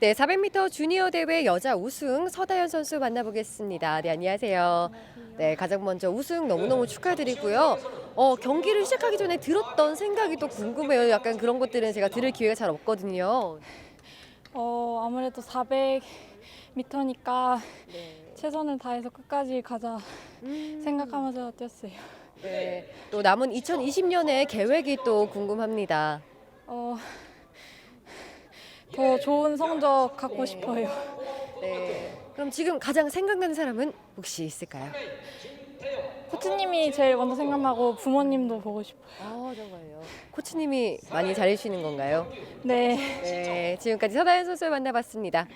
네, 400m 주니어 대회 여자 우승 서다현 선수 만나보겠습니다. 네, 안녕하세요. 네, 가장 먼저 우승 너무너무 축하드리고요. 어, 경기를 시작하기 전에 들었던 생각이 또 궁금해요. 약간 그런 것들은 제가 들을 기회가 잘 없거든요. 어, 아무래도 400m니까 네. 최선을 다해서 끝까지 가자 음, 생각하면서 뛰었어요. 네, 또 남은 2020년의 계획이 또 궁금합니다. 어, 더 좋은 성적 갖고 싶어요. 네. 그럼 지금 가장 생각나는 사람은 혹시 있을까요? 코치님이 제일 먼저 생각나고 부모님도 보고 싶어요. 아, 정말요. 코치님이 많이 잘해주시는 건가요? 네. 네, 지금까지 서다현 선수 만나봤습니다.